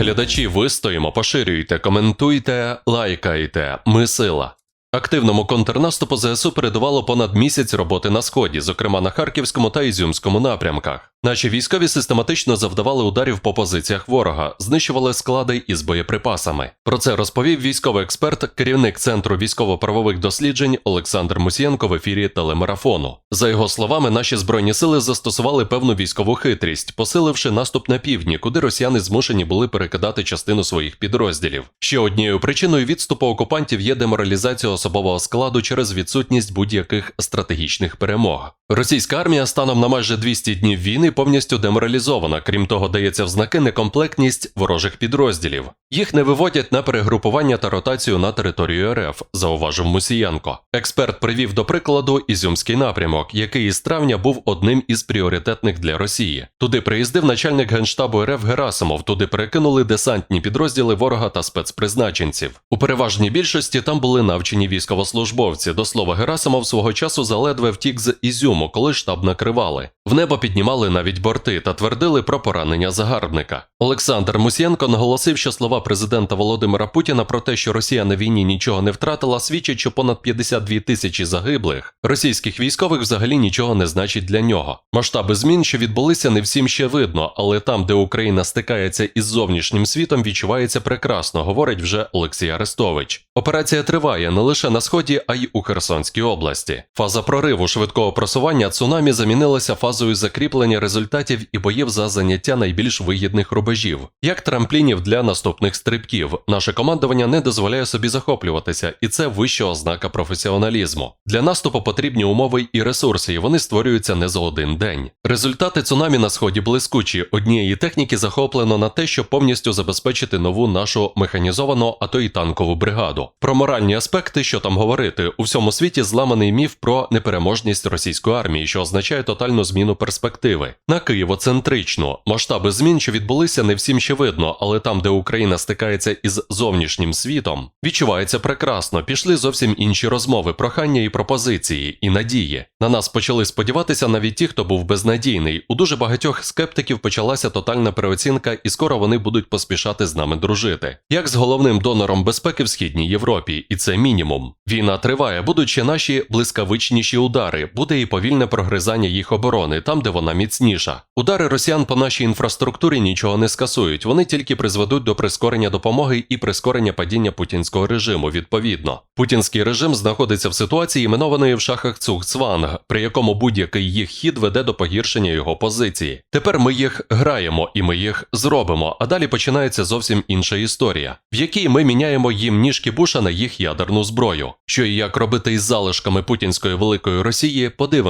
Глядачі, вистоїмо, поширюйте, коментуйте, лайкайте. Ми сила. Активному контрнаступу ЗСУ передувало понад місяць роботи на сході, зокрема на Харківському та Ізюмському напрямках. Наші військові систематично завдавали ударів по позиціях ворога, знищували склади із боєприпасами. Про це розповів військовий експерт, керівник центру військово-правових досліджень Олександр Мусієнко в ефірі телемарафону. За його словами, наші збройні сили застосували певну військову хитрість, посиливши наступ на півдні, куди росіяни змушені були перекидати частину своїх підрозділів. Ще однією причиною відступу окупантів є деморалізація особового складу через відсутність будь-яких стратегічних перемог. Російська армія станом на майже 200 днів війни повністю деморалізована. Крім того, дається в знаки некомплектність ворожих підрозділів. Їх не виводять на перегрупування та ротацію на територію РФ, зауважив Мусієнко. Експерт привів до прикладу Ізюмський напрямок, який із травня був одним із пріоритетних для Росії. Туди приїздив начальник генштабу РФ Герасимов. Туди перекинули десантні підрозділи ворога та спецпризначенців. У переважній більшості там були навчені військовослужбовці. До слова, Герасимов свого часу заледве втік з Ізюму, коли штаб накривали. В небо піднімали навіть борти та твердили про поранення загарбника. Олександр Мусієнко наголосив, що слова президента Володимира Путіна про те, що Росія на війні нічого не втратила, свідчить, що понад 52 тисячі загиблих російських військових взагалі нічого не значить для нього. Масштаби змін, що відбулися, не всім ще видно, але там, де Україна стикається із зовнішнім світом, відчувається прекрасно, говорить вже Олексій Арестович. Операція триває не лише на сході, а й у Херсонській області. Фаза прориву швидкого просування цунамі замінилася фазою закріплення результатів і боїв за заняття найбільш вигідних рубежів, як трамплінів для наступних стрибків. Наше командування не дозволяє собі захоплюватися, і це вища ознака професіоналізму. Для наступу потрібні умови і ресурси, і вони створюються не за один день. Результати цунамі на сході блискучі. Однієї техніки захоплено на те, щоб повністю забезпечити нову нашу механізовану, а то й танкову бригаду. Про моральні аспекти, що там говорити, у всьому світі зламаний міф про непереможність російської армії, що означає тотальну зміну перспективи. На Києвоцентричну масштаби змін, що відбулися, не всім ще видно, але там, де Україна стикається із зовнішнім світом, відчувається прекрасно. Пішли зовсім інші розмови, прохання і пропозиції, і надії. На нас почали сподіватися навіть ті, хто був безнадійний. У дуже багатьох скептиків почалася тотальна переоцінка, і скоро вони будуть поспішати з нами дружити. Як з головним донором безпеки в східній Європі, і це мінімум. Війна триває, будуть ще наші блискавичніші удари, буде і повільне прогризання їх оборони, там, де вона міцніша. Удари росіян по нашій інфраструктурі нічого не скасують, вони тільки призведуть до прискорення допомоги і прискорення падіння путінського режиму. Відповідно, путінський режим знаходиться в ситуації, іменованої в шахах Цугцванг, при якому будь-який їх хід веде до погіршення його позиції. Тепер ми їх граємо і ми їх зробимо. А далі починається зовсім інша історія, в якій ми міняємо їм ніжки Буша на їх ядерну зброю. Що і як робити із залишками путінської великої Росії, подивимося.